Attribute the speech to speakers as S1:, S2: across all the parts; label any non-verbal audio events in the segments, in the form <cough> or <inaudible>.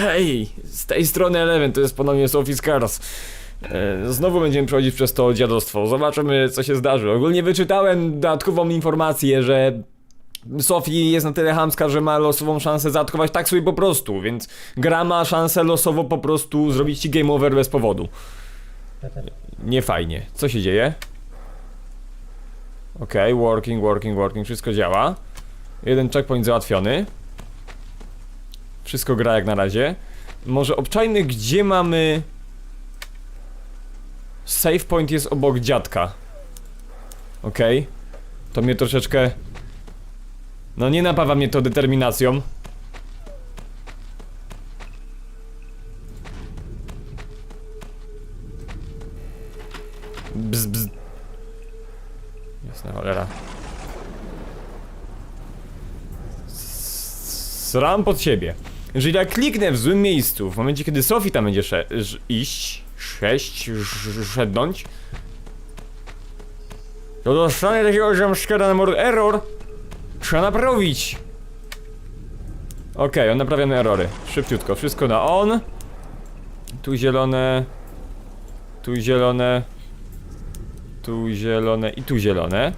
S1: Hej, z tej strony Eleven, to jest ponownie Sophie Scars. E, Znowu będziemy przechodzić przez to dziadostwo. Zobaczymy, co się zdarzy. Ogólnie wyczytałem dodatkową informację, że Sophie jest na tyle chamska, że ma losową szansę zaatakować tak sobie po prostu, więc gra ma szansę losowo po prostu zrobić ci game over bez powodu. Nie fajnie. Co się dzieje? Okej, working, working, working, wszystko działa. Jeden checkpoint załatwiony. Wszystko gra jak na razie. Może obczajmy, gdzie mamy... Save point jest obok dziadka. Okej. To mnie troszeczkę... No nie napawa mnie to determinacją. Bzz, bzz. Jasna cholera. Sram pod siebie. Jeżeli ja kliknę w złym miejscu, w momencie kiedy Sophie tam będzie iść, sześć, szednąć, to dostanę takiego jumpscare'a na mord error. Trzeba naprawić. Okej, on naprawiamy erory. Szybciutko, wszystko na on. Tu zielone. Tu zielone. Tu zielone i tu zielone.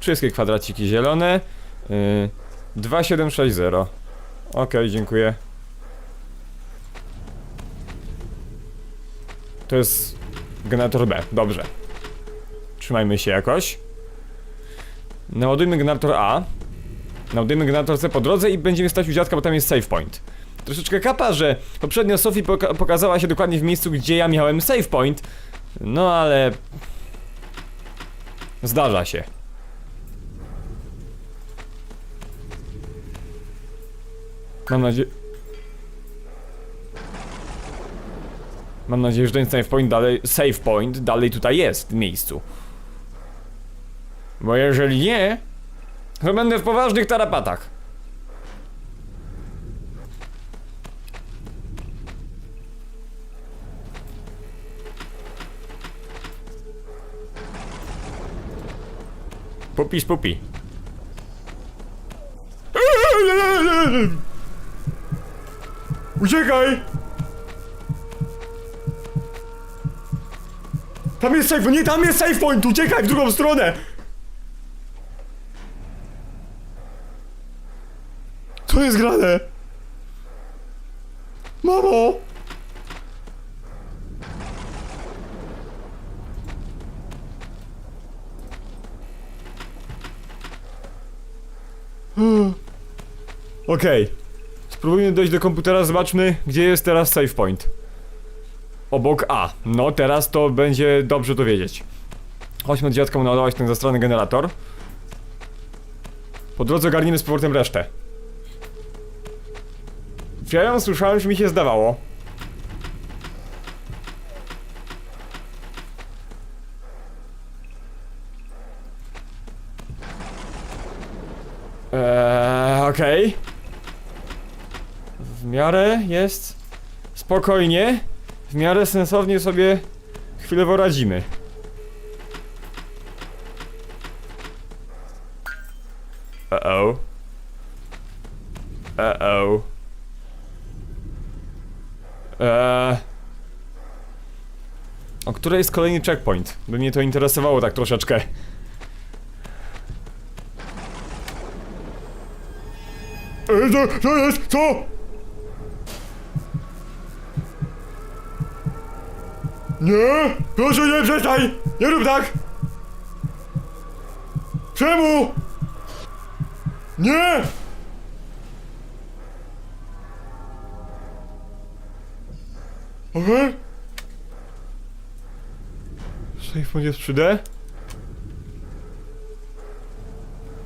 S1: Wszystkie kwadraciki zielone. Yy, 2760. Okej, dziękuję. To jest generator B, dobrze. Trzymajmy się jakoś. Naładujmy generator A. Naładujmy generator C po drodze i będziemy stać u dziadka, bo tam jest save point. Troszeczkę kapa, że poprzednio Sophie poka pokazała się dokładnie w miejscu, gdzie ja miałem save point. No ale... Zdarza się. Mam nadzieję... Mam nadzieję, że ten save point dalej, save point dalej tutaj jest w miejscu. Bo jeżeli nie, to będę w poważnych tarapatach. Pupi pupi. Uciekaj! Tam jest save, nie tam jest save point, uciekaj w drugą stronę! Co jest grane? Mamo! Okej. Spróbujmy dojść do komputera, zobaczmy, gdzie jest teraz save point. Obok A. No, teraz to będzie dobrze to wiedzieć. Chodźmy od dziadka mu naładować ten zastrany generator. Po drodze ogarnimy z powrotem resztę. Ja ją słyszałem, że mi się zdawało. Eee, okej. W miarę jest spokojnie, w miarę sensownie sobie chwilowo radzimy. Uh-oh. Uh-oh. Eee... O której jest kolejny checkpoint? By mnie to interesowało tak troszeczkę. Ej, co, co jest? Co? Nie! Proszę nie przestań! Nie rób tak! Czemu? Nie! Okej. Save point jest 3D?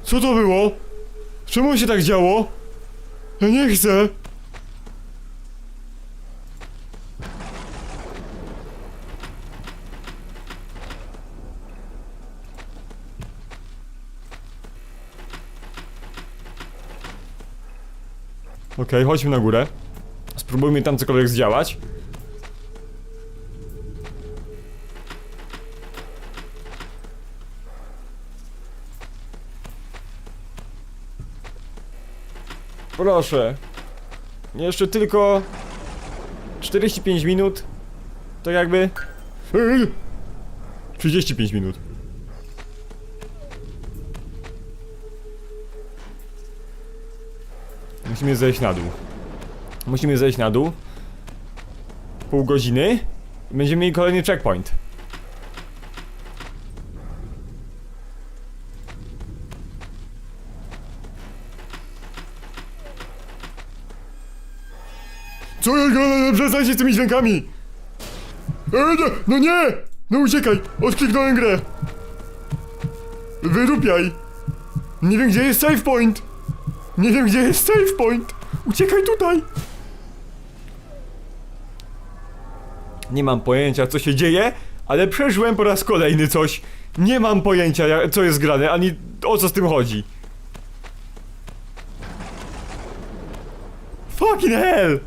S1: Co to było? Czemu się tak działo? Ja nie chcę! Okej, chodźmy na górę. Spróbujmy tam cokolwiek zdziałać. Proszę. Jeszcze tylko 45 minut. To jakby. 35 minut. Musimy zejść na dół. Musimy zejść na dół. Pół godziny. i Będziemy mieli kolejny checkpoint. Co jest grane? Przestańcie z tymi dźwiękami! E, nie, no nie! No uciekaj! Odkliknąłem grę! Wyrupiaj! Nie wiem gdzie jest save point! Nie wiem gdzie jest save point! Uciekaj tutaj! Nie mam pojęcia co się dzieje, ale przeżyłem po raz kolejny coś. Nie mam pojęcia co jest grane, ani o co z tym chodzi. Fucking hell!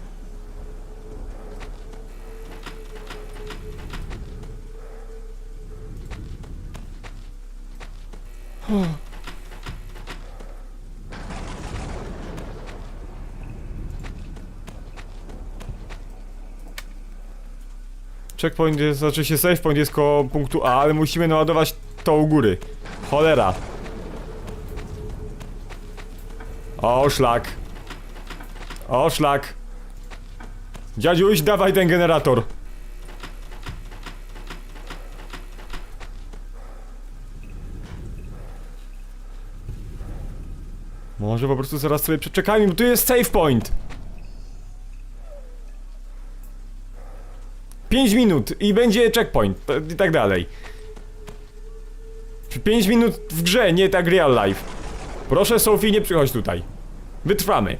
S1: Checkpoint jest, znaczy się save point jest koło punktu A, ale musimy naładować to u góry. Cholera. O, szlak. O, szlak. Dziadziuś, dawaj ten generator. Może po prostu zaraz sobie przeczekajmy, bo tu jest save point. 5 minut i będzie checkpoint i tak dalej. 5 minut w grze, nie tak real life. Proszę Sophie, nie przychodź tutaj. Wytrwamy.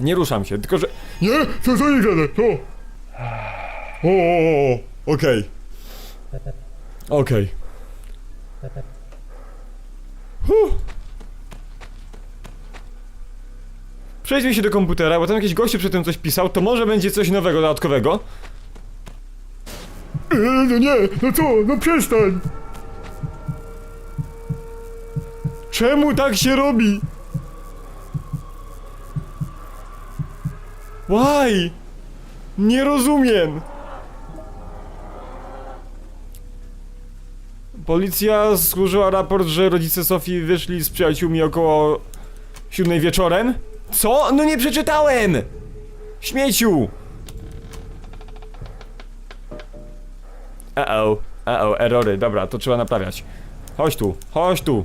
S1: Nie ruszam się, tylko że... Nie, to co nie grane, to... O, o, o, okej. Okej. Huh. Przejdźmy się do komputera, bo tam jakiś gościu przy tym coś pisał, to może będzie coś nowego, dodatkowego. No nie, no co, no przestań! Czemu tak się robi? Why? Nie rozumiem. Policja złożyła raport, że rodzice Sofii wyszli z przyjaciółmi około siódmej wieczorem. Co? No nie przeczytałem! Śmieciu! Uh-oh, uh-oh, erory, dobra, to trzeba naprawiać. Chodź tu, chodź tu.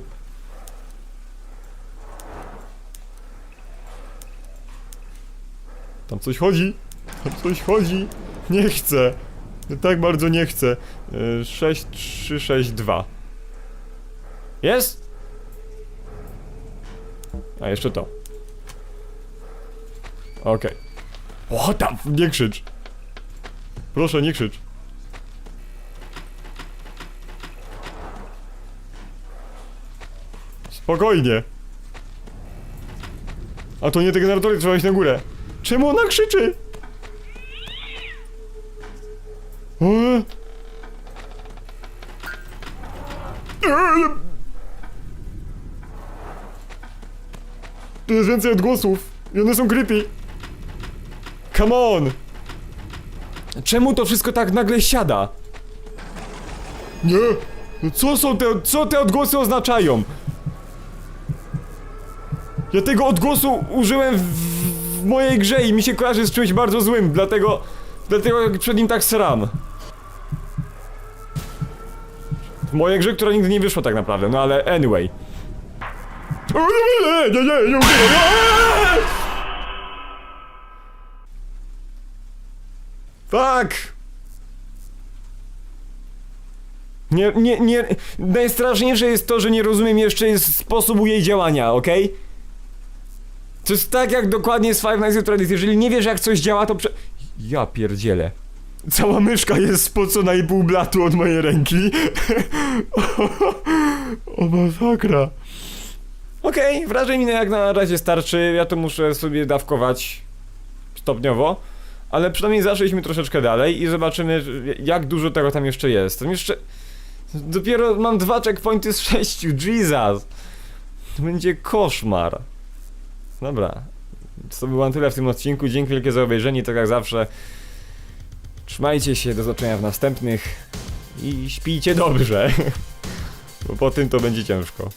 S1: Tam coś chodzi, tam coś chodzi. Nie chcę. Tak bardzo nie chcę. Y, 6, 3, 6, 2. Jest? A jeszcze to. Okej. O tam, nie krzycz. Proszę, nie krzycz. Spokojnie. A to nie te generatory, trzeba iść na górę. Czemu ona krzyczy? Eee. Eee. Tu jest więcej odgłosów i one są creepy. Come on! Czemu to wszystko tak nagle siada? Nie! No co są te, co te odgłosy oznaczają? Ja tego odgłosu użyłem w, w mojej grze i mi się kojarzy z czymś bardzo złym, dlatego... Dlatego przed nim tak sram. W mojej grze, która nigdy nie wyszła tak naprawdę, no ale anyway. O, Nie, nie, nie. Najstraszniejsze jest to, że nie rozumiem jeszcze sposobu jej działania, okej? To jest tak jak dokładnie z Five Nights at Freddy's. Jeżeli nie wiesz jak coś działa, to prze... Ja pierdzielę. Cała myszka jest spocona i pół blatu od mojej ręki. o masakra. Okej, wrażeń mi jak na razie starczy. Ja to muszę sobie dawkować stopniowo. Ale przynajmniej zaszliśmy troszeczkę dalej i zobaczymy jak dużo tego tam jeszcze jest. Tam jeszcze... Dopiero mam dwa checkpointy z sześciu, Jesus! To będzie koszmar. Dobra. To było na tyle w tym odcinku. Dzięki wielkie za obejrzenie, tak jak zawsze. Trzymajcie się, do zobaczenia w następnych i śpijcie dobrze. <laughs> Bo po tym to będzie ciężko.